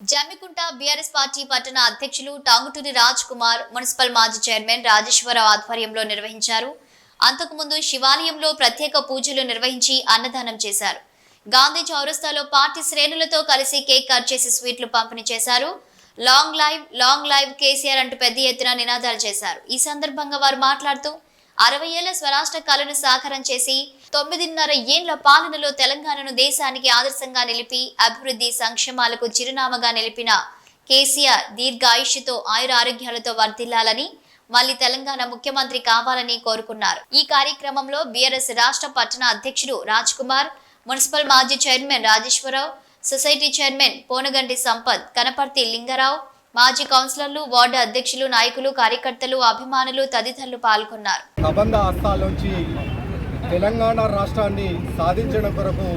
Jammikunta BRS party పట్టణ అధ్యక్షులు Tanguturi Raj Kumar municipal మాజీ చైర్మన్ రాజేశ్వరరావు ఆధ్వర్యంలో నిర్వహించారు. అంతకుముందు శివాలయంలో ప్రత్యేక పూజలు నిర్వహించి అన్నదానం చేశారు. గాంధీ చౌరస్తాలో పార్టీ శ్రేణులతో కలిసి కేక్ కట్ చేసి స్వీట్లు పంపిణీ చేశారు. Long live long live KCR అంటూ పెద్ద ఎత్తున నినాదాలు చేశారు. ఈ సందర్భంగా వారు మాట్లాడుతూ అరవై ఏళ్ళ స్వరాష్ట్ర కళను సాకారం చేసి తొమ్మిదిన్నర ఏండ్ల పాలనలో తెలంగాణను దేశానికి ఆదర్శంగా నిలిపి అభివృద్ధి సంక్షేమాలకు చిరునామాగా నిలిపిన కేసీఆర్ దీర్ఘాయుష్యుతో ఆయుర ఆరోగ్యాలతో వర్ధిల్లాలని మళ్ళీ తెలంగాణ ముఖ్యమంత్రి కావాలని కోరుకున్నారు. ఈ కార్యక్రమంలో బీఆర్ఎస్ రాష్ట్ర పట్టణ అధ్యక్షుడు రాజ్ కుమార్ మున్సిపల్ మాజీ chairman Rajeshwararao society chairman Ponagandi Sampath Kanaparthi Lingarao మాజీ కౌన్సిలర్లు వార్డు అధ్యక్షులు నాయకులు కార్యకర్తలు అభిమానులు తదితరులు పాల్గొన్నారు. కబంధ నుంచి తెలంగాణ రాష్ట్రాన్ని సాధించడం కొరకు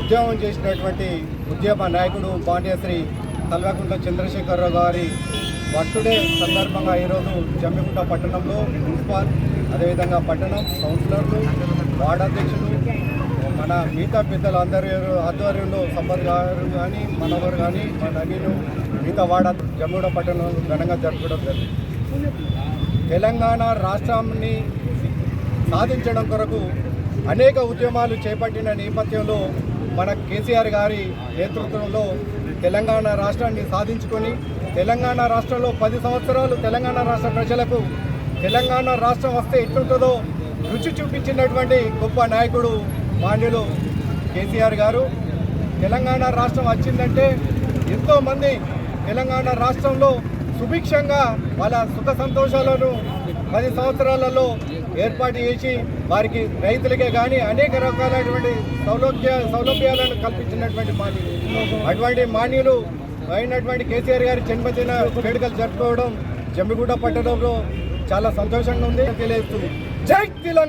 ఉద్యమం చేసినటువంటి ఉద్యమ నాయకుడు పాండ్యశ్రీ కల్వకుంట్ల చంద్రశేఖరరావు గారి బర్త్డే సందర్భంగా ఈరోజు జమ్మికుంట పట్టణంలో మున్సిపాల్ అదేవిధంగా పట్టణం కౌన్సిలర్లు వార్డు అధ్యక్షులు మన మిగతా పెద్దలు అందరి ఆధ్వర్యంలో సంపత్ గారు కానీ మనవరు కానీ మన అనిలు మిగతా వాడ జమ్మూడ పట్టణంలో ఘనంగా జరుపుకోవడం జరిగింది. తెలంగాణ రాష్ట్రాన్ని సాధించడం కొరకు అనేక ఉద్యమాలు చేపట్టిన నేపథ్యంలో మన కేసీఆర్ గారి నేతృత్వంలో తెలంగాణ రాష్ట్రాన్ని సాధించుకొని తెలంగాణ రాష్ట్రంలో పది సంవత్సరాలు తెలంగాణ రాష్ట్ర ప్రజలకు తెలంగాణ రాష్ట్రం వస్తే ఎట్లుంటుందో రుచి చూపించినటువంటి గొప్ప నాయకుడు మాన్యులు కేసీఆర్ గారు. తెలంగాణ రాష్ట్రం వచ్చిందంటే ఎంతోమంది తెలంగాణ రాష్ట్రంలో సుభిక్షంగా వాళ్ళ సుఖ సంతోషాలను పది సంవత్సరాలలో ఏర్పాటు చేసి వారికి రైతులకే కానీ అనేక రకాలైనటువంటి సౌలభ్య సౌలభ్యాలను కల్పించినటువంటి మాన్యులు అటువంటి మాన్యులు అయినటువంటి కేసీఆర్ గారి జన్మదిన వేడుకలు జరుపుకోవడం జమ్మిగూడ పట్టడంలో చాలా సంతోషంగా ఉంది. తెలియజేస్తుంది. జై తెలంగాణ!